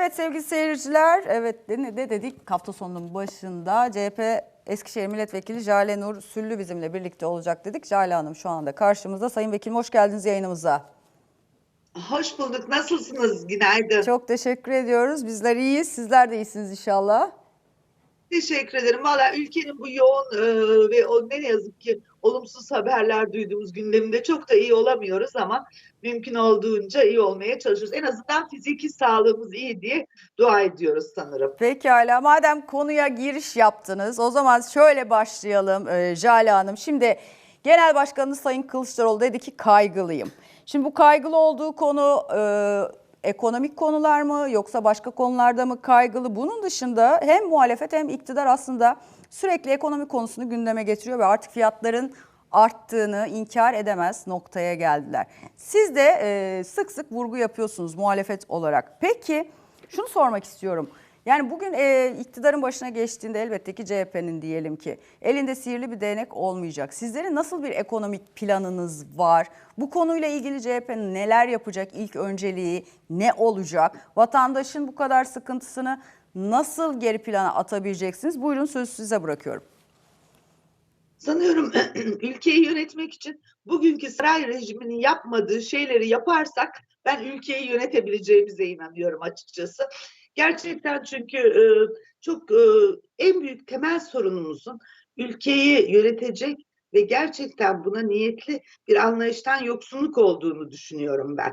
Evet sevgili seyirciler, evet ne, ne dedik hafta sonunun başında CHP Eskişehir Milletvekili Jale Nur Süllü bizimle birlikte olacak dedik. Jale Hanım şu anda karşımızda. Sayın Vekilim hoş geldiniz yayınımıza. Hoş bulduk. Nasılsınız? Günaydın. Çok teşekkür ediyoruz. Bizler iyiyiz. Sizler de iyisiniz inşallah. Teşekkür ederim. Valla ülkenin bu yoğun e, ve o ne yazık ki olumsuz haberler duyduğumuz gündeminde çok da iyi olamıyoruz ama mümkün olduğunca iyi olmaya çalışıyoruz. En azından fiziki sağlığımız iyi diye dua ediyoruz sanırım. Pekala madem konuya giriş yaptınız o zaman şöyle başlayalım e, Jale Hanım. Şimdi Genel Başkanımız Sayın Kılıçdaroğlu dedi ki kaygılıyım. Şimdi bu kaygılı olduğu konu e, ekonomik konular mı yoksa başka konularda mı kaygılı? Bunun dışında hem muhalefet hem iktidar aslında sürekli ekonomi konusunu gündeme getiriyor ve artık fiyatların arttığını inkar edemez noktaya geldiler. Siz de e, sık sık vurgu yapıyorsunuz muhalefet olarak. Peki şunu sormak istiyorum. Yani bugün e, iktidarın başına geçtiğinde elbette ki CHP'nin diyelim ki elinde sihirli bir değnek olmayacak. Sizlerin nasıl bir ekonomik planınız var? Bu konuyla ilgili CHP neler yapacak? İlk önceliği ne olacak? Vatandaşın bu kadar sıkıntısını nasıl geri plana atabileceksiniz? Buyurun sözü size bırakıyorum. Sanıyorum ülkeyi yönetmek için bugünkü saray rejiminin yapmadığı şeyleri yaparsak ben ülkeyi yönetebileceğimize inanıyorum açıkçası. Gerçekten çünkü e, çok e, en büyük temel sorunumuzun ülkeyi yönetecek ve gerçekten buna niyetli bir anlayıştan yoksunluk olduğunu düşünüyorum ben.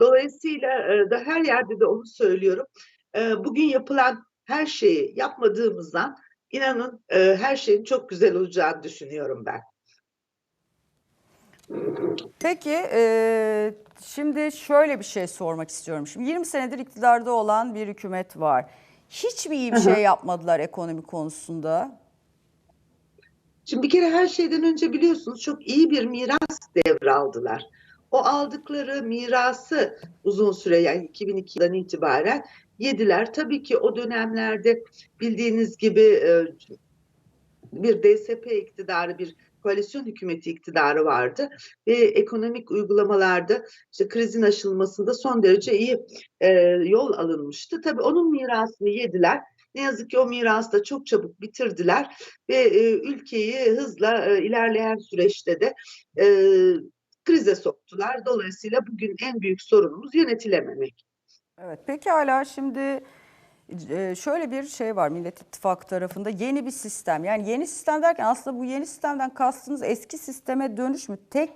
Dolayısıyla e, da her yerde de onu söylüyorum. E, bugün yapılan her şeyi yapmadığımızdan inanın e, her şeyin çok güzel olacağını düşünüyorum ben. Peki e, şimdi şöyle bir şey sormak istiyorum. Şimdi 20 senedir iktidarda olan bir hükümet var. Hiç mi iyi bir şey yapmadılar ekonomi konusunda? Şimdi bir kere her şeyden önce biliyorsunuz çok iyi bir miras devraldılar. O aldıkları mirası uzun süre yani 2002'den itibaren yediler. Tabii ki o dönemlerde bildiğiniz gibi e, bir DSP iktidarı, bir koalisyon hükümeti iktidarı vardı ve ekonomik uygulamalarda işte krizin aşılmasında son derece iyi e, yol alınmıştı. Tabii onun mirasını yediler. Ne yazık ki o mirası da çok çabuk bitirdiler ve e, ülkeyi hızla e, ilerleyen süreçte de e, krize soktular. Dolayısıyla bugün en büyük sorunumuz yönetilememek. Evet peki hala şimdi e, şöyle bir şey var Millet İttifakı tarafında yeni bir sistem. Yani yeni sistem derken aslında bu yeni sistemden kastınız eski sisteme dönüş mü? Tek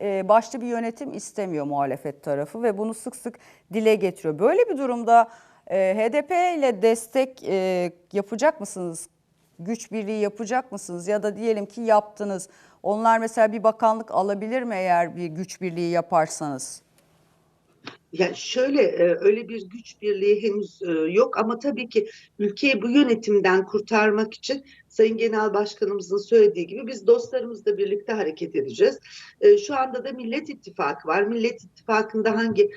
e, başta bir yönetim istemiyor muhalefet tarafı ve bunu sık sık dile getiriyor. Böyle bir durumda e, HDP ile destek yapacak mısınız? Güç birliği yapacak mısınız? Ya da diyelim ki yaptınız. Onlar mesela bir bakanlık alabilir mi eğer bir güç birliği yaparsanız? Ya şöyle e, öyle bir güç birliği henüz e, yok ama tabii ki ülkeyi bu yönetimden kurtarmak için Sayın Genel Başkanımızın söylediği gibi biz dostlarımızla birlikte hareket edeceğiz. E, şu anda da Millet İttifakı var. Millet İttifakı'nda hangi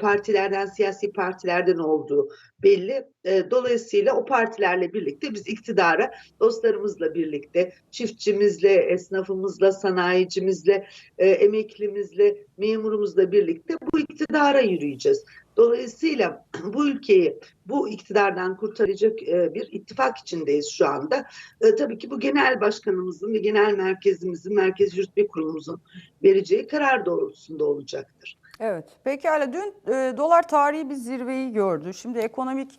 partilerden, siyasi partilerden olduğu belli. Dolayısıyla o partilerle birlikte biz iktidara dostlarımızla birlikte, çiftçimizle, esnafımızla, sanayicimizle, emeklimizle, memurumuzla birlikte bu iktidara yürüyeceğiz. Dolayısıyla bu ülkeyi bu iktidardan kurtaracak bir ittifak içindeyiz şu anda. E, tabii ki bu genel başkanımızın ve genel merkezimizin, merkez yürütme kurulumuzun vereceği karar doğrultusunda olacaktır. Evet. Pekala dün e, dolar tarihi bir zirveyi gördü. Şimdi ekonomik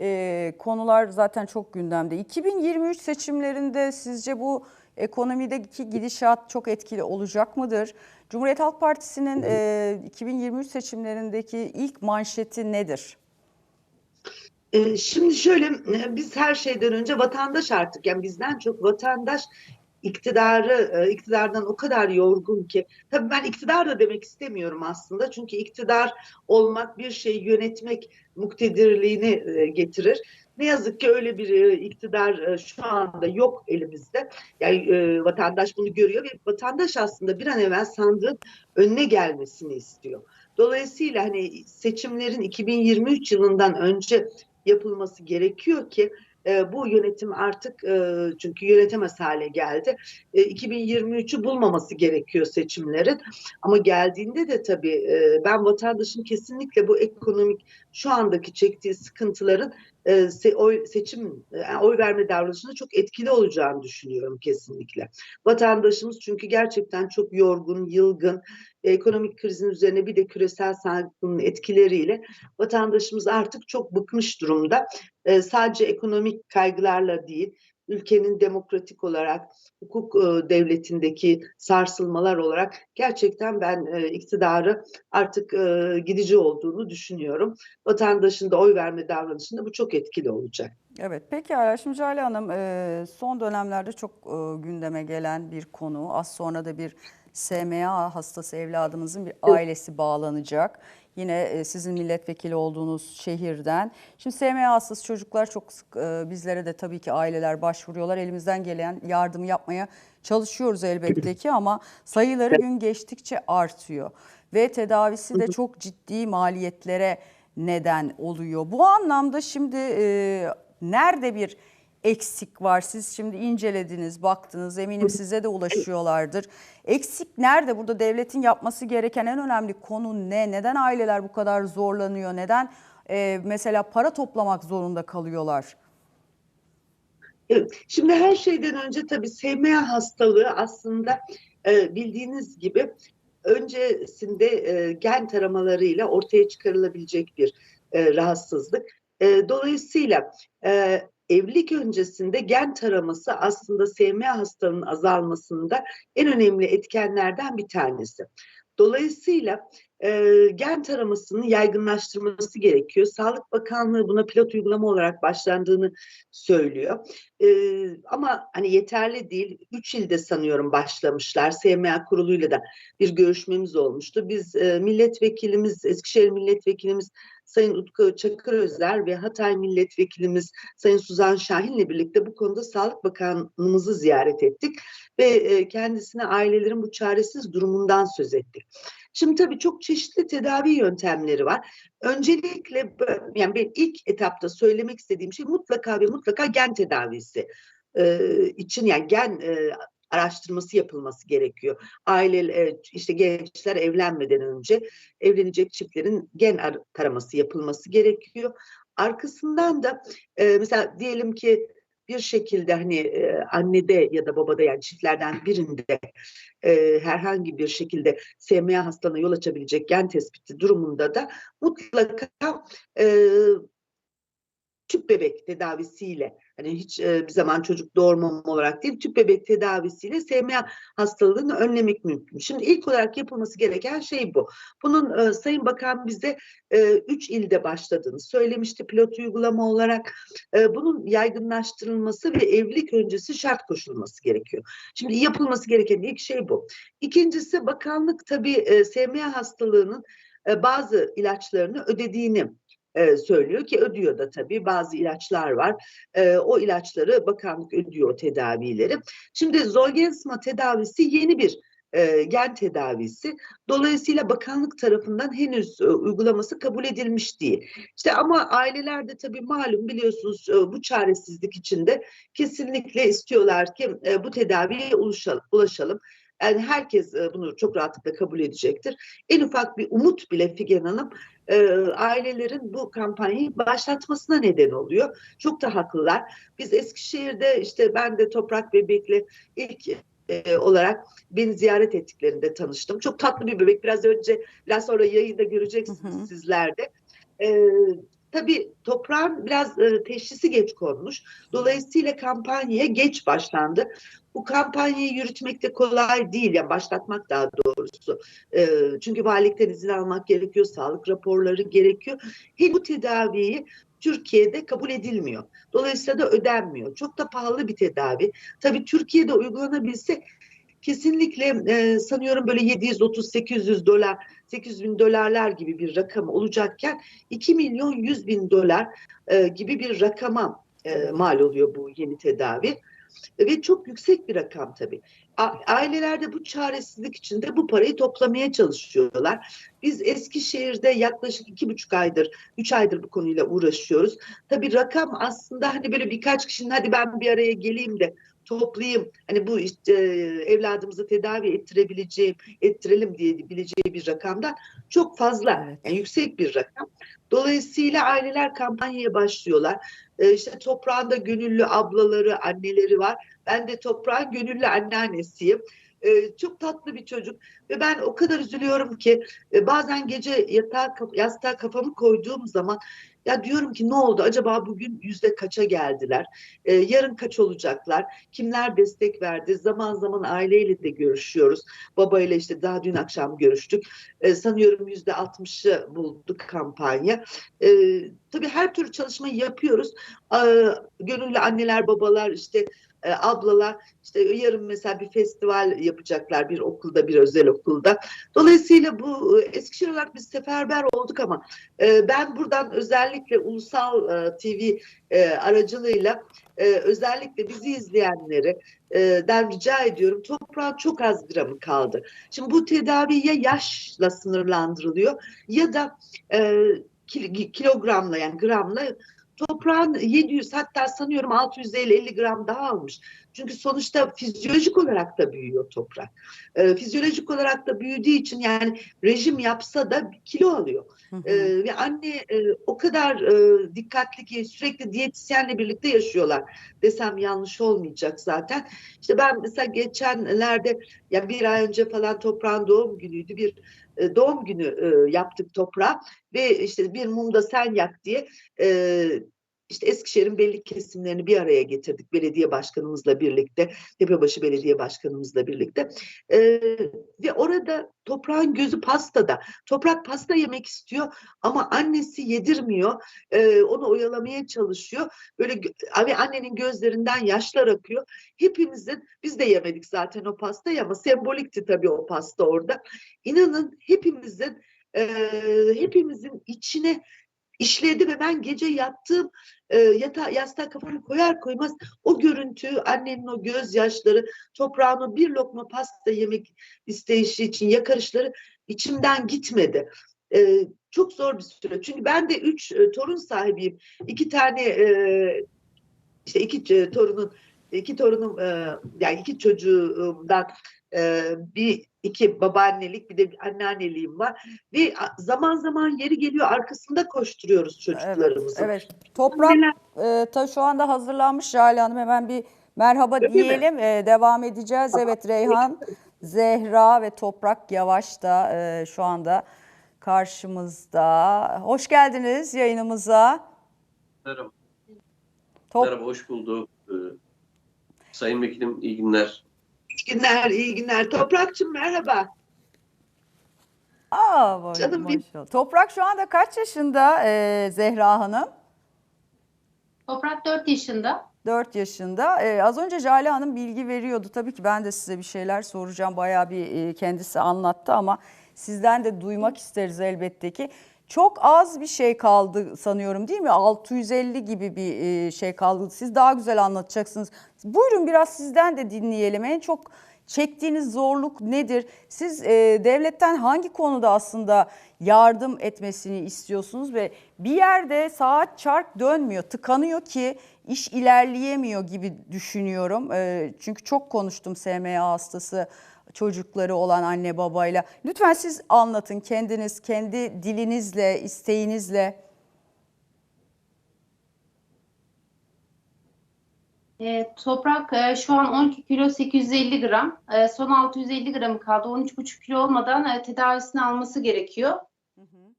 e, konular zaten çok gündemde. 2023 seçimlerinde sizce bu ekonomideki gidişat çok etkili olacak mıdır? Cumhuriyet Halk Partisi'nin e, 2023 seçimlerindeki ilk manşeti nedir? Şimdi şöyle biz her şeyden önce vatandaş artık yani bizden çok vatandaş iktidarı e, iktidardan o kadar yorgun ki tabii ben iktidar da demek istemiyorum aslında çünkü iktidar olmak bir şeyi yönetmek muktedirliğini getirir. Ne yazık ki öyle bir iktidar şu anda yok elimizde. Yani vatandaş bunu görüyor ve vatandaş aslında bir an evvel sandığın önüne gelmesini istiyor. Dolayısıyla hani seçimlerin 2023 yılından önce yapılması gerekiyor ki e, bu yönetim artık e, çünkü yönetemez hale geldi. E, 2023'ü bulmaması gerekiyor seçimlerin. Ama geldiğinde de tabii e, ben vatandaşın kesinlikle bu ekonomik şu andaki çektiği sıkıntıların e, oy, seçim e, oy verme davranışında çok etkili olacağını düşünüyorum kesinlikle. Vatandaşımız çünkü gerçekten çok yorgun, yılgın, ekonomik krizin üzerine bir de küresel salgının etkileriyle vatandaşımız artık çok bıkmış durumda. E, sadece ekonomik kaygılarla değil, ülkenin demokratik olarak hukuk e, devletindeki sarsılmalar olarak gerçekten ben e, iktidarı artık e, gidici olduğunu düşünüyorum. Vatandaşın da oy verme davranışında bu çok etkili olacak. Evet, peki şimdi Cale Hanım e, son dönemlerde çok e, gündeme gelen bir konu. Az sonra da bir SMA hastası evladımızın bir ailesi bağlanacak. Yine e, sizin milletvekili olduğunuz şehirden. Şimdi SMA hastası çocuklar çok sık e, bizlere de tabii ki aileler başvuruyorlar. Elimizden gelen yardımı yapmaya çalışıyoruz elbette ki ama sayıları gün geçtikçe artıyor. Ve tedavisi de çok ciddi maliyetlere neden oluyor. Bu anlamda şimdi e, nerede bir eksik var? Siz şimdi incelediniz, baktınız. Eminim size de ulaşıyorlardır. Eksik nerede? Burada devletin yapması gereken en önemli konu ne? Neden aileler bu kadar zorlanıyor? Neden e, mesela para toplamak zorunda kalıyorlar? Şimdi her şeyden önce tabii SMA hastalığı aslında e, bildiğiniz gibi öncesinde e, gen taramalarıyla ortaya çıkarılabilecek bir e, rahatsızlık. E, dolayısıyla e, evlilik öncesinde gen taraması aslında SMA hastalığının azalmasında en önemli etkenlerden bir tanesi. Dolayısıyla e, gen taramasının yaygınlaştırılması gerekiyor. Sağlık Bakanlığı buna pilot uygulama olarak başlandığını söylüyor. E, ama hani yeterli değil. Üç ilde sanıyorum başlamışlar. SMA kuruluyla da bir görüşmemiz olmuştu. Biz e, milletvekilimiz, Eskişehir milletvekilimiz Sayın Utku Çakırözer ve Hatay milletvekilimiz Sayın Suzan Şahin'le birlikte bu konuda Sağlık Bakanlığımızı ziyaret ettik ve e, kendisine ailelerin bu çaresiz durumundan söz ettik. Şimdi tabii çok çeşitli tedavi yöntemleri var. Öncelikle yani ben ilk etapta söylemek istediğim şey mutlaka ve mutlaka gen tedavisi e, için yani gen e, araştırması yapılması gerekiyor. Aile işte gençler evlenmeden önce evlenecek çiftlerin gen taraması yapılması gerekiyor. Arkasından da e, mesela diyelim ki bir şekilde hani e, annede ya da babada yani çiftlerden birinde e, herhangi bir şekilde SMA hastalığına yol açabilecek gen tespiti durumunda da mutlaka e, tüp bebek tedavisiyle hani hiç e, bir zaman çocuk doğurmam olarak değil tüp bebek tedavisiyle SMA hastalığını önlemek mümkün. Şimdi ilk olarak yapılması gereken şey bu. Bunun e, Sayın Bakan bize e, üç ilde başladığını söylemişti pilot uygulama olarak. E, bunun yaygınlaştırılması ve evlilik öncesi şart koşulması gerekiyor. Şimdi yapılması gereken ilk şey bu. İkincisi bakanlık tabii e, SMA hastalığının e, bazı ilaçlarını ödediğini e, söylüyor ki ödüyor da tabii bazı ilaçlar var. E, o ilaçları bakanlık ödüyor tedavileri. Şimdi Zolgensma tedavisi yeni bir e, gen tedavisi. Dolayısıyla bakanlık tarafından henüz e, uygulaması kabul edilmiş değil. İşte ama aileler de tabii malum biliyorsunuz e, bu çaresizlik içinde kesinlikle istiyorlar ki e, bu tedaviye ulaşalım. ulaşalım. Yani herkes e, bunu çok rahatlıkla kabul edecektir. En ufak bir umut bile Figen Hanım e, ailelerin bu kampanyayı başlatmasına neden oluyor. Çok da haklılar. Biz Eskişehir'de işte ben de Toprak Bebek'le ilk e, olarak beni ziyaret ettiklerinde tanıştım. Çok tatlı bir bebek. Biraz önce, biraz sonra yayında göreceksiniz hı hı. sizler de. E, tabii toprağın biraz e, teşhisi geç konmuş. Dolayısıyla kampanyaya geç başlandı. Bu kampanyayı yürütmek de kolay değil. Yani başlatmak daha doğrusu. E, çünkü valilikten izin almak gerekiyor. Sağlık raporları gerekiyor. Hem bu tedaviyi Türkiye'de kabul edilmiyor. Dolayısıyla da ödenmiyor. Çok da pahalı bir tedavi. Tabii Türkiye'de uygulanabilse kesinlikle e, sanıyorum böyle 730-800 dolar, 800 bin dolarlar gibi bir rakam olacakken 2 milyon 100 bin dolar e, gibi bir rakama e, mal oluyor bu yeni tedavi. Ve çok yüksek bir rakam tabii. Ailelerde bu çaresizlik içinde bu parayı toplamaya çalışıyorlar. Biz Eskişehir'de yaklaşık iki buçuk aydır, üç aydır bu konuyla uğraşıyoruz. Tabii rakam aslında hani böyle birkaç kişinin hadi ben bir araya geleyim de toplayayım hani bu işte evladımızı tedavi ettirebileceğim, ettirelim diye bileceği bir rakamdan çok fazla, yani yüksek bir rakam. Dolayısıyla aileler kampanyaya başlıyorlar. E, işte toprağında gönüllü ablaları, anneleri var. Ben de toprağın gönüllü anneannesiyim. E, çok tatlı bir çocuk ve ben o kadar üzülüyorum ki e, bazen gece yatağa yastığa kafamı koyduğum zaman ya diyorum ki ne oldu acaba bugün yüzde kaça geldiler? E, yarın kaç olacaklar? Kimler destek verdi? Zaman zaman aileyle de görüşüyoruz. Babayla işte daha dün akşam görüştük. E, sanıyorum yüzde altmışı bulduk kampanya. E, tabii her türlü çalışmayı yapıyoruz. Gönüllü anneler, babalar işte e, ablalar işte yarın mesela bir festival yapacaklar bir okulda bir özel okulda. Dolayısıyla bu e, Eskişehir olarak biz seferber olduk ama e, ben buradan özellikle ulusal TV aracılığıyla özellikle bizi izleyenleri e, den rica ediyorum toprağın çok az gramı kaldı. Şimdi bu tedavi ya yaşla sınırlandırılıyor ya da e, kil- kilogramla yani gramla toprağın 700 hatta sanıyorum 650 gram daha almış. Çünkü sonuçta fizyolojik olarak da büyüyor toprak. Ee, fizyolojik olarak da büyüdüğü için yani rejim yapsa da kilo alıyor. Hı hı. Ee, ve anne e, o kadar e, dikkatli ki sürekli diyetisyenle birlikte yaşıyorlar desem yanlış olmayacak zaten. İşte ben mesela geçenlerde ya bir ay önce falan toprağın doğum günüydü bir e, doğum günü e, yaptık toprağa ve işte bir mumda sen yak diye e, işte Eskişehir'in belli kesimlerini bir araya getirdik belediye başkanımızla birlikte, Tepebaşı Belediye Başkanımızla birlikte. Ee, ve orada toprağın gözü pastada. Toprak pasta yemek istiyor ama annesi yedirmiyor. Ee, onu oyalamaya çalışıyor. Böyle ve annenin gözlerinden yaşlar akıyor. Hepimizin, biz de yemedik zaten o pastayı ama sembolikti tabii o pasta orada. İnanın hepimizin e, hepimizin içine işledi ve ben gece yattığım e, yatağa, yastığa kafamı koyar koymaz o görüntü, annenin o gözyaşları, toprağın o bir lokma pasta yemek isteyişi için yakarışları içimden gitmedi. E, çok zor bir süre. Çünkü ben de üç e, torun sahibiyim. İki tane e, işte iki e, torunun iki torunum e, yani iki çocuğumdan e, bir iki babaannelik bir de bir anneanneliğim var ve zaman zaman yeri geliyor arkasında koşturuyoruz çocuklarımızın. Evet. Toprak e, ta şu anda hazırlanmış Jale Hanım. Hemen bir merhaba Öyle mi? diyelim. E, devam edeceğiz. Evet Reyhan, Zehra ve Toprak Yavaş da e, şu anda karşımızda. Hoş geldiniz yayınımıza. Merhaba, Top, merhaba, hoş bulduk. Ee, Sayın Vekilim, iyi günler. İyi günler, iyi günler. Toprakçım merhaba. Aa, vay- Canım benim. maşallah. Toprak şu anda kaç yaşında e, Zehra Hanım? Toprak 4 yaşında. 4 yaşında. Ee, az önce Jale Hanım bilgi veriyordu. Tabii ki ben de size bir şeyler soracağım. Bayağı bir e, kendisi anlattı ama sizden de duymak isteriz elbette ki. Çok az bir şey kaldı sanıyorum değil mi? 650 gibi bir e, şey kaldı. Siz daha güzel anlatacaksınız. Buyurun biraz sizden de dinleyelim. En çok çektiğiniz zorluk nedir? Siz e, devletten hangi konuda aslında yardım etmesini istiyorsunuz ve bir yerde saat çark dönmüyor, tıkanıyor ki iş ilerleyemiyor gibi düşünüyorum. E, çünkü çok konuştum SMA hastası çocukları olan anne babayla. Lütfen siz anlatın kendiniz, kendi dilinizle, isteğinizle. Ee, toprak e, şu an 12 kilo 850 gram. E, son 650 gramı kaldı. 13,5 kilo olmadan e, tedavisini alması gerekiyor.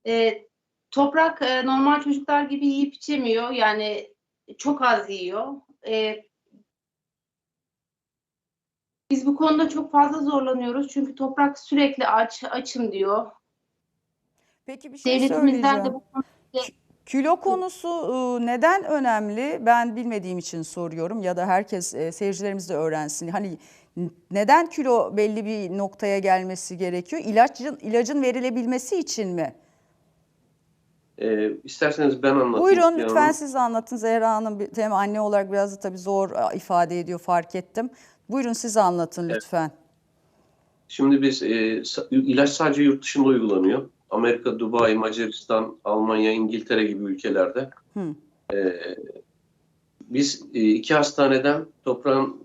E, toprak e, normal çocuklar gibi yiyip içemiyor. Yani çok az yiyor. E, biz bu konuda çok fazla zorlanıyoruz. Çünkü toprak sürekli aç, açım diyor. Peki bir şey Devletimizden söyleyeceğim. de bu konuda Kilo konusu e, neden önemli? Ben bilmediğim için soruyorum ya da herkes e, seyircilerimiz de öğrensin. Hani neden kilo belli bir noktaya gelmesi gerekiyor? İlacın ilacın verilebilmesi için mi? Ee, isterseniz ben anlatayım. Buyurun lütfen Hanım. siz anlatın. Zehra Hanım hem anne olarak biraz da tabii zor ifade ediyor fark ettim. Buyurun siz anlatın Evet. lütfen. Şimdi biz, e, ilaç sadece yurt dışında uygulanıyor. Amerika, Dubai, Macaristan, Almanya, İngiltere gibi ülkelerde. Hı. Ee, biz e, iki hastaneden toprağın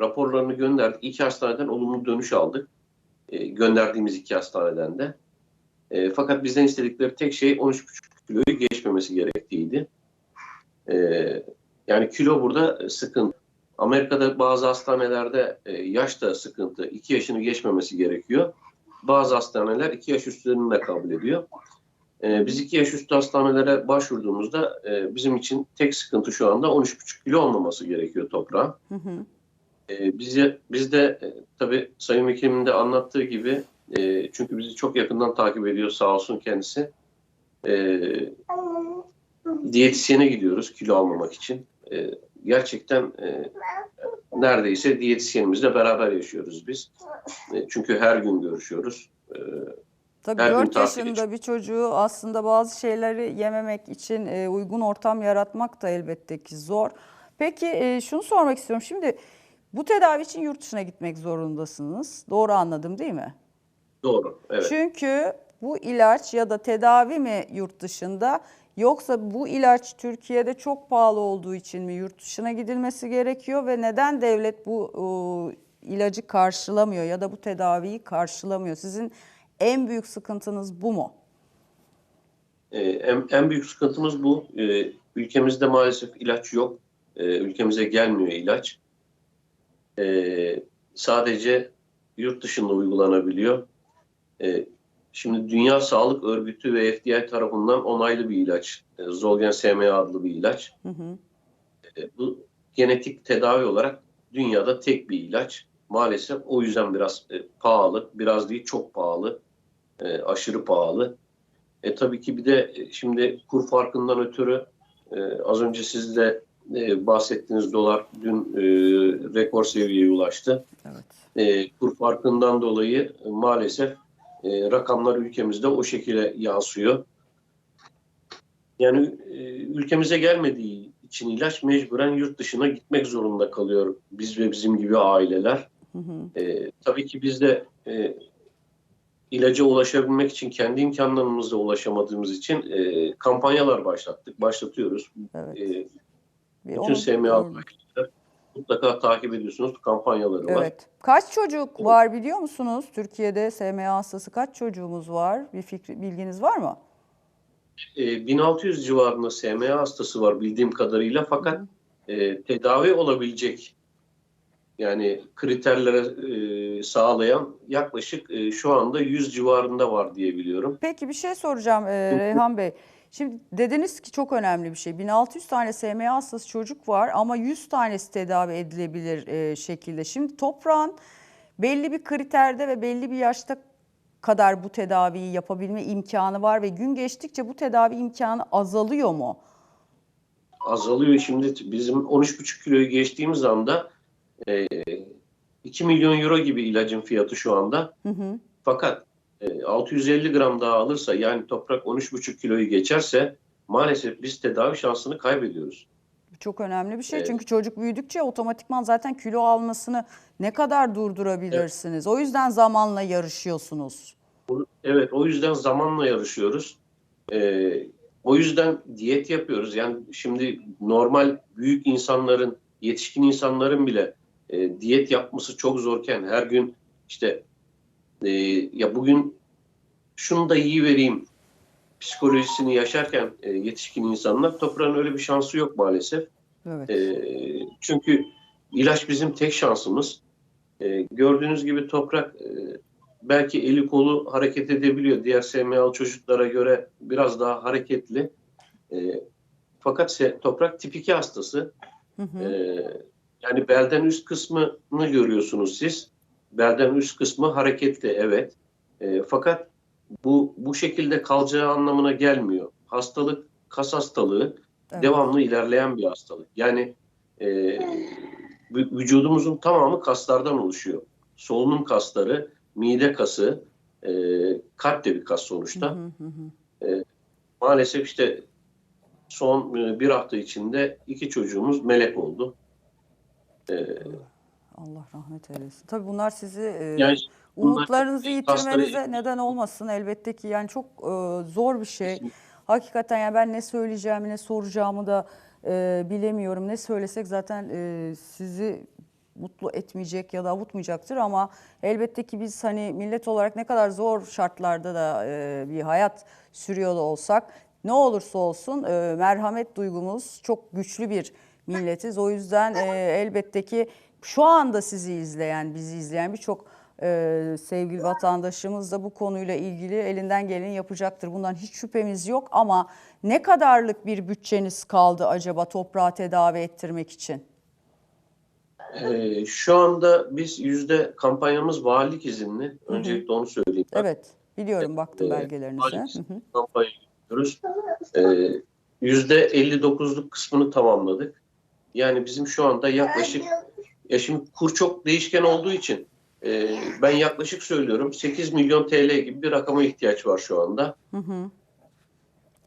raporlarını gönderdik. İki hastaneden olumlu dönüş aldık. E, gönderdiğimiz iki hastaneden de. E, fakat bizden istedikleri tek şey 13,5 kiloyu geçmemesi gerektiğiydi. Yani kilo burada sıkıntı. Amerika'da bazı hastanelerde e, yaş da sıkıntı. 2 yaşını geçmemesi gerekiyor. Bazı hastaneler 2 yaş üstlerini de kabul ediyor. Ee, biz 2 yaş üstü hastanelere başvurduğumuzda e, bizim için tek sıkıntı şu anda 13,5 kilo olmaması gerekiyor toprağın. Hı hı. Ee, bize, biz de e, tabii Sayın Vekilim de anlattığı gibi e, çünkü bizi çok yakından takip ediyor sağ olsun kendisi. E, diyetisyene gidiyoruz kilo almamak için. E, gerçekten e, neredeyse diyetisyenimizle beraber yaşıyoruz biz. E, çünkü her gün görüşüyoruz. E, Tabii Her gün 4 takip yaşında bir çocuğu aslında bazı şeyleri yememek için e, uygun ortam yaratmak da elbette ki zor. Peki e, şunu sormak istiyorum. Şimdi bu tedavi için yurt dışına gitmek zorundasınız. Doğru anladım değil mi? doğru. Evet. Çünkü bu ilaç ya da tedavi mi yurt dışında yoksa bu ilaç Türkiye'de çok pahalı olduğu için mi yurt dışına gidilmesi gerekiyor ve neden devlet bu e, ilacı karşılamıyor ya da bu tedaviyi karşılamıyor? Sizin en büyük sıkıntınız bu mu? Ee, en, en büyük sıkıntımız bu. Ee, ülkemizde maalesef ilaç yok. Ee, ülkemize gelmiyor ilaç. Ee, sadece yurt dışında uygulanabiliyor. Ee, şimdi Dünya Sağlık Örgütü ve FDA tarafından onaylı bir ilaç. Ee, Zolgen SMA adlı bir ilaç. Hı hı. Ee, bu genetik tedavi olarak dünyada tek bir ilaç. Maalesef o yüzden biraz e, pahalı. Biraz değil çok pahalı. E, aşırı pahalı. E, tabii ki bir de e, şimdi kur farkından ötürü e, az önce siz de e, bahsettiğiniz dolar dün e, rekor seviyeye ulaştı. Evet. E, kur farkından dolayı e, maalesef e, rakamlar ülkemizde o şekilde yansıyor. Yani e, ülkemize gelmediği için ilaç mecburen yurt dışına gitmek zorunda kalıyor biz ve bizim gibi aileler. Hı hı. E, tabii ki biz de e, ilaca ulaşabilmek için kendi imkanlarımızla ulaşamadığımız için e, kampanyalar başlattık, başlatıyoruz. Evet. E, bütün onu- SMA Doğru. takipçiler mutlaka takip ediyorsunuz kampanyaları var. Evet. Kaç çocuk var biliyor musunuz? Türkiye'de SMA hastası kaç çocuğumuz var? Bir fikri, bilginiz var mı? E, 1600 civarında SMA hastası var bildiğim kadarıyla fakat e, tedavi olabilecek yani kriterlere e, sağlayan yaklaşık e, şu anda 100 civarında var diye biliyorum. Peki bir şey soracağım e, Reyhan Bey. Şimdi dediniz ki çok önemli bir şey. 1600 tane SMA hastası çocuk var ama 100 tanesi tedavi edilebilir e, şekilde. Şimdi toprağın belli bir kriterde ve belli bir yaşta kadar bu tedaviyi yapabilme imkanı var ve gün geçtikçe bu tedavi imkanı azalıyor mu? azalıyor. Şimdi bizim 13,5 kiloyu geçtiğimiz anda e, 2 milyon euro gibi ilacın fiyatı şu anda. Hı hı. Fakat 650 gram daha alırsa yani toprak 13,5 kiloyu geçerse maalesef biz tedavi şansını kaybediyoruz. Çok önemli bir şey. Evet. Çünkü çocuk büyüdükçe otomatikman zaten kilo almasını ne kadar durdurabilirsiniz? O yüzden zamanla yarışıyorsunuz. Evet o yüzden zamanla yarışıyoruz. E, o yüzden diyet yapıyoruz. Yani şimdi normal büyük insanların, yetişkin insanların bile e, diyet yapması çok zorken her gün işte e, ya bugün şunu da iyi vereyim psikolojisini yaşarken e, yetişkin insanlar toprağın öyle bir şansı yok maalesef. Evet. E, çünkü ilaç bizim tek şansımız. E, gördüğünüz gibi toprak e, belki eli kolu hareket edebiliyor. Diğer SMA'lı çocuklara göre biraz daha hareketli. E, fakat se- toprak tip 2 hastası. Hı hı. Ee, yani belden üst kısmını görüyorsunuz siz. Belden üst kısmı hareketli evet. Ee, fakat bu bu şekilde kalacağı anlamına gelmiyor. Hastalık kas hastalığı Evet. devamlı ilerleyen bir hastalık. Yani e, vü- vücudumuzun tamamı kaslardan oluşuyor. Solunum kasları, mide kası, e, kalp de bir kas sonuçta Hı hı hı. maalesef işte son e, bir hafta içinde iki çocuğumuz melek oldu. Ee, Allah rahmet eylesin. Tabii bunlar sizi e, yani umutlarınızı yitirmenize neden olmasın elbette ki. Yani çok e, zor bir şey. Hakikaten yani ben ne söyleyeceğimi ne soracağımı da e, bilemiyorum. Ne söylesek zaten e, sizi mutlu etmeyecek ya da avutmayacaktır ama elbette ki biz hani millet olarak ne kadar zor şartlarda da e, bir hayat sürüyor da olsak ne olursa olsun e, merhamet duygumuz çok güçlü bir milletiz. O yüzden e, elbette ki şu anda sizi izleyen, bizi izleyen birçok e, sevgili vatandaşımız da bu konuyla ilgili elinden geleni yapacaktır. Bundan hiç şüphemiz yok ama ne kadarlık bir bütçeniz kaldı acaba toprağı tedavi ettirmek için? Ee, şu anda biz yüzde kampanyamız valilik izinli. Öncelikle onu söyleyeyim. ben. Evet, biliyorum baktım Ee, belgelerinize. valilik kampanya yapıyoruz. Ee, Yüzde 59'luk kısmını tamamladık. Yani bizim şu anda yaklaşık ya şimdi kur çok değişken olduğu için e, ben yaklaşık söylüyorum 8 milyon TL gibi bir rakama ihtiyaç var şu anda. Hı hı.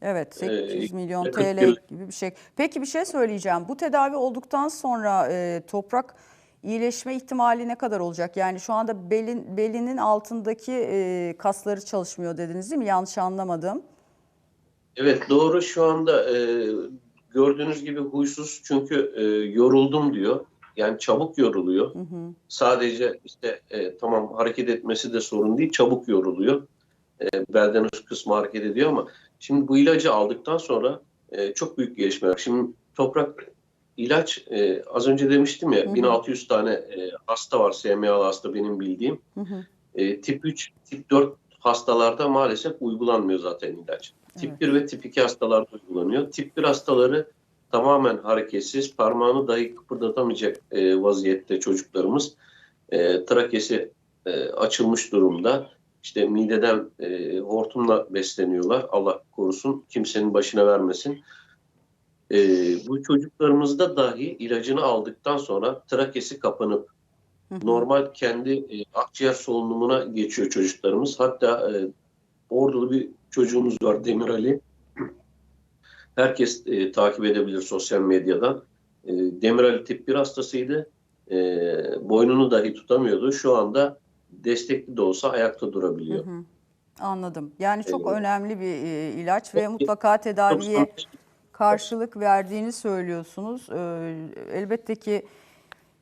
Evet, 800 Ee, milyon TL gibi bir şey. Peki bir şey söyleyeceğim. Bu tedavi olduktan sonra e, toprak iyileşme ihtimali ne kadar olacak? Yani şu anda belin belinin altındaki e, kasları çalışmıyor dediniz değil mi? Yanlış anlamadım. Evet doğru şu anda e, gördüğünüz gibi huysuz çünkü e, yoruldum diyor. Yani çabuk yoruluyor. Hı hı. Sadece işte e, tamam hareket etmesi de sorun değil çabuk yoruluyor. E, belden üst kısmı hareket ediyor ama şimdi bu ilacı aldıktan sonra e, çok büyük gelişmeler. Şimdi toprak ilaç e, az önce demiştim ya Hı hı. 1600 tane e, hasta var SMA'lı hasta benim bildiğim. Hı hı. E, tip 3, tip 4 hastalarda maalesef uygulanmıyor zaten ilaç. Tip Evet. 1 ve tip 2 hastalarda uygulanıyor. Tip 1 hastaları tamamen hareketsiz, parmağını dahi kıpırdatamayacak e, vaziyette çocuklarımız. E, trakesi e, açılmış durumda. İşte mideden e, hortumla besleniyorlar. Allah korusun, kimsenin başına vermesin. E, bu çocuklarımızda dahi ilacını aldıktan sonra trakesi kapanıp Hı normal kendi e, akciğer solunumuna geçiyor çocuklarımız. Hatta e, ordulu bir çocuğumuz var Demir Ali. Herkes e, takip edebilir sosyal medyadan. E, Demir Ali tip 1 hastasıydı. E, boynunu dahi tutamıyordu. Şu anda destekli de olsa ayakta Hı durabiliyor. hı. Anladım. Yani çok Evet. önemli bir e, ilaç ve mutlaka tedaviye 95 karşılık verdiğini söylüyorsunuz. Ee, elbette ki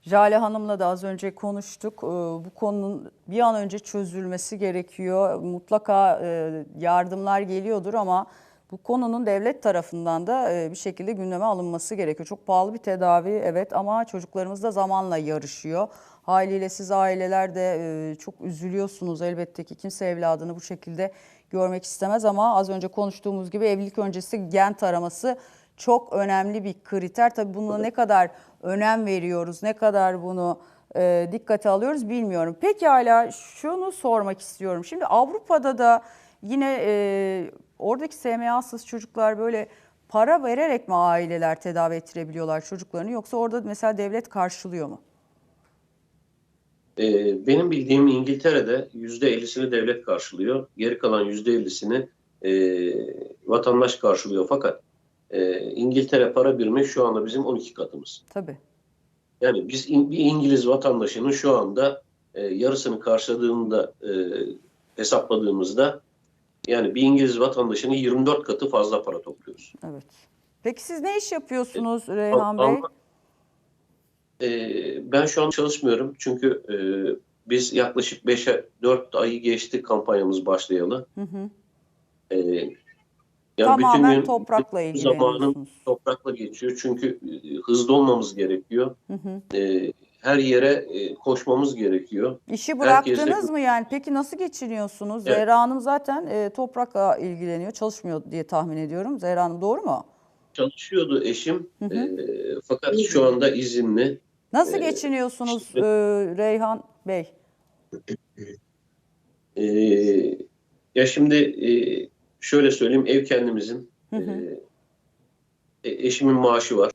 Jale Hanım'la da az önce konuştuk. Ee, bu konunun bir an önce çözülmesi gerekiyor. Mutlaka e, yardımlar geliyordur ama bu konunun devlet tarafından da bir şekilde gündeme alınması gerekiyor. Çok pahalı bir tedavi evet ama çocuklarımız da zamanla yarışıyor. Haliyle siz aileler de çok üzülüyorsunuz elbette ki kimse evladını bu şekilde görmek istemez ama az önce konuştuğumuz gibi evlilik öncesi gen taraması çok önemli bir kriter. Tabii buna ne kadar önem veriyoruz, ne kadar bunu dikkate alıyoruz bilmiyorum. Peki hala şunu sormak istiyorum. Şimdi Avrupa'da da yine oradaki SMA'sız çocuklar böyle para vererek mi aileler tedavi ettirebiliyorlar çocuklarını yoksa orada mesela devlet karşılıyor mu? E, benim bildiğim İngiltere'de %50'sini devlet karşılıyor. Geri kalan %50'sini e, vatandaş karşılıyor. Fakat e, İngiltere para birimi şu anda bizim 12 katımız. Tabii. Yani biz in- bir İngiliz vatandaşının şu anda e, yarısını karşıladığında e, hesapladığımızda yani bir İngiliz vatandaşının 24 katı fazla para topluyoruz. Evet. Peki siz ne iş yapıyorsunuz Reyhan Bey? Ama, e, ben şu an çalışmıyorum çünkü e, biz yaklaşık 5'e 4 ayı geçti kampanyamız başlayalı. Hı hı. E, yani Tamamen bütün gün toprakla zamanım ilgileniyorsunuz. toprakla geçiyor çünkü e, hızlı olmamız gerekiyor. Hı hı. E, her yere e, koşmamız gerekiyor. İşi bıraktınız mı yani? Peki nasıl geçiniyorsunuz? Evet. Zehra Hanım zaten e, toprakla ilgileniyor, çalışmıyor diye tahmin ediyorum. Zehra Hanım doğru mu? Çalışıyordu eşim Hı hı. e, fakat şu anda izinli. Nasıl Ee, geçiniyorsunuz işte- e, Reyhan Bey? E, ya şimdi e, şöyle söyleyeyim ev kendimizin. Hı hı. E, e, eşimin maaşı var.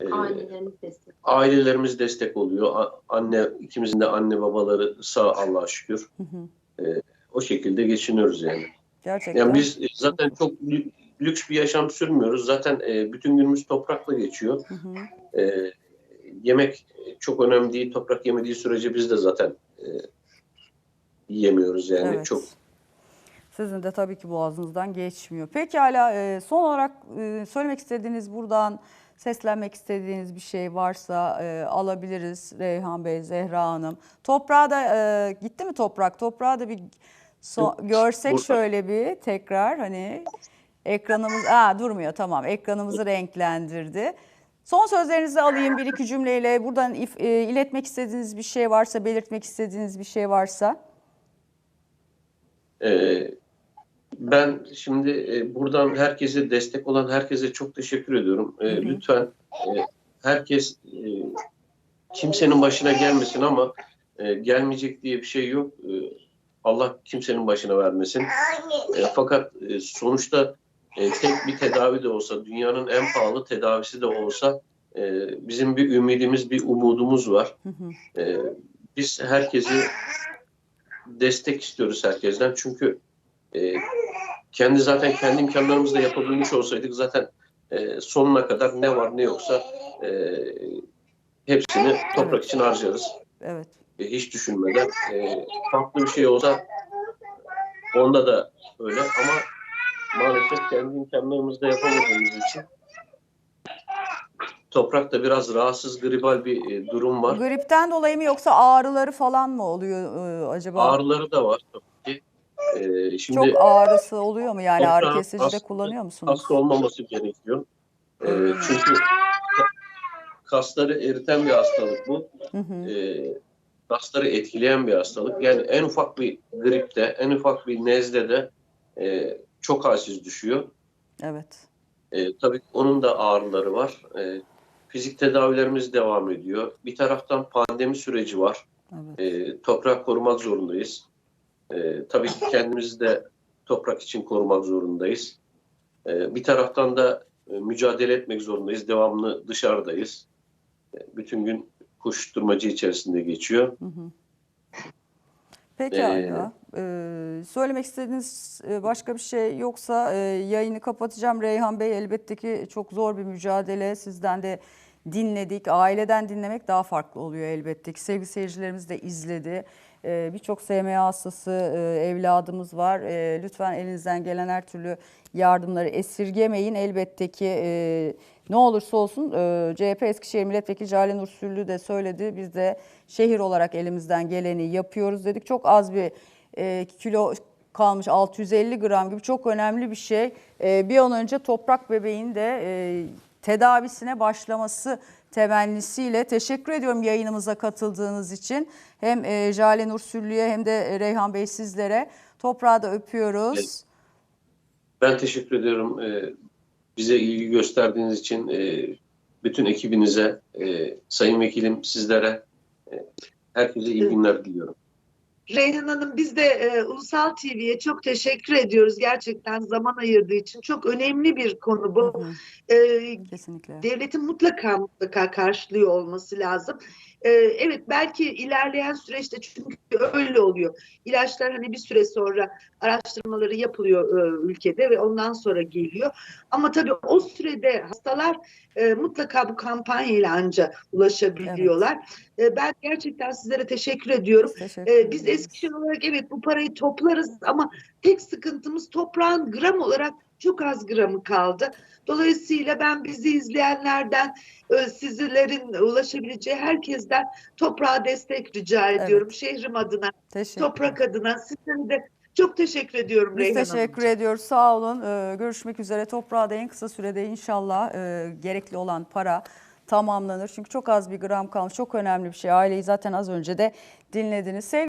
E, Ailelerimiz destek. ailelerimiz destek oluyor. Anne ikimizin de anne babaları sağ Allah'a şükür. Hı hı. O şekilde geçiniyoruz yani. Gerçekten. Yani biz e, zaten çok lü- lüks bir yaşam sürmüyoruz. Zaten e, bütün günümüz toprakla geçiyor. Hı hı. E, yemek çok önemli değil. Toprak yemediği sürece biz de zaten e, yiyemiyoruz yani Evet. çok. Sizin de tabii ki boğazınızdan geçmiyor. Pekala e, son olarak e, söylemek istediğiniz buradan seslenmek istediğiniz bir şey varsa e, alabiliriz Reyhan Bey, Zehra Hanım. Toprağa da e, gitti mi toprak? Toprağa da bir so- görsek burada. şöyle bir tekrar hani Ekranımız aa, durmuyor tamam ekranımızı renklendirdi. Son sözlerinizi alayım bir iki cümleyle. Buradan if- e, iletmek istediğiniz bir şey varsa, belirtmek istediğiniz bir şey varsa. Ee, ben şimdi e, buradan herkese destek olan herkese çok teşekkür ediyorum. Ee, Hı hı. lütfen e, herkes e, kimsenin başına gelmesin ama e, gelmeyecek diye bir şey yok. E, Allah kimsenin başına vermesin. E, fakat e, sonuçta e, tek bir tedavi de olsa, dünyanın en pahalı tedavisi de olsa e, bizim bir ümidimiz, bir umudumuz var. Hı hı. Biz herkesi destek istiyoruz herkesten. Çünkü e, kendi zaten kendi imkanlarımızla yapabilmiş olsaydık zaten e, sonuna kadar ne var ne yoksa e, hepsini toprak için harcarız. Evet. E, hiç düşünmeden. E, farklı bir şey olsa onda da öyle ama maalesef kendi imkanlarımızla yapamadığımız için toprakta biraz rahatsız gribal bir e, durum var. Gripten dolayı mı yoksa ağrıları falan mı oluyor e, acaba? Ağrıları da var şimdi Çok ağrısı oluyor mu yani ağrı Toprağın kesici de hasta- kullanıyor musunuz? hasta olmaması gerekiyor. Ee, çünkü ka- kasları eriten bir hastalık bu. Hı hı. Ee, kasları etkileyen bir hastalık. Yani en ufak bir gripte, en ufak bir nezde de e, çok halsiz düşüyor. Evet. E, tabii onun da ağrıları var. E, fizik tedavilerimiz devam ediyor. Bir taraftan pandemi süreci var. Evet. E, toprak korumak zorundayız. E, tabii ki kendimizi de toprak için korumak zorundayız. E, bir taraftan da e, mücadele etmek zorundayız. Devamlı dışarıdayız. E, bütün gün koşturmacı içerisinde geçiyor. Hı hı. Pekala. Ee, söylemek istediğiniz e, başka bir şey yoksa e, yayını kapatacağım. Reyhan Bey elbette ki çok zor bir mücadele. Sizden de dinledik. Aileden dinlemek daha farklı oluyor elbette ki. Sevgili seyircilerimiz de izledi. Ee, Birçok SMA hastası e, evladımız var. Ee, Lütfen elinizden gelen her türlü yardımları esirgemeyin. Elbette ki e, ne olursa olsun e, CHP Eskişehir Milletvekili Cale Nur Süllü de söyledi. Biz de şehir olarak elimizden geleni yapıyoruz dedik. Çok az bir kilo kalmış 650 gram gibi çok önemli bir şey. Bir an önce toprak bebeğin de tedavisine başlaması temennisiyle teşekkür ediyorum yayınımıza katıldığınız için. Hem e, Jale Nur Süllü'ye hem de Reyhan Bey sizlere. Toprağı da öpüyoruz. Evet. Ben teşekkür ediyorum. E, bize ilgi gösterdiğiniz için e, bütün ekibinize, e, Sayın Vekilim sizlere, e, herkese iyi günler diliyorum. Reyhan Hanım biz de e, Ulusal TV'ye çok teşekkür ediyoruz. Gerçekten zaman ayırdığı için. Çok önemli bir konu bu. Hı hı, E, Kesinlikle. devletin mutlaka mutlaka karşılıyor olması lazım. Ee, evet belki ilerleyen süreçte çünkü öyle oluyor. İlaçlar hani bir süre sonra araştırmaları yapılıyor e, ülkede ve ondan sonra geliyor. Ama tabii o sürede hastalar e, mutlaka bu kampanyayla anca ulaşabiliyorlar. E, ben gerçekten sizlere teşekkür ediyorum. Teşekkür Ee, biz. Eskişehir olarak evet bu parayı toplarız ama tek sıkıntımız toprağın gram olarak çok az gramı kaldı. Dolayısıyla ben bizi izleyenlerden, e, sizlerin ulaşabileceği herkesten toprağa destek rica ediyorum. Şehrim adına, Teşekkür. toprak adına sizlere de çok teşekkür ediyorum Biz Reyhan teşekkür Hanımcığım. ediyoruz. Sağ olun. Ee, görüşmek üzere. Toprağa da en kısa sürede inşallah e, gerekli olan para tamamlanır. Çünkü çok az bir gram kalmış. Çok önemli bir şey. Aileyi zaten az önce de dinlediniz. Sevgili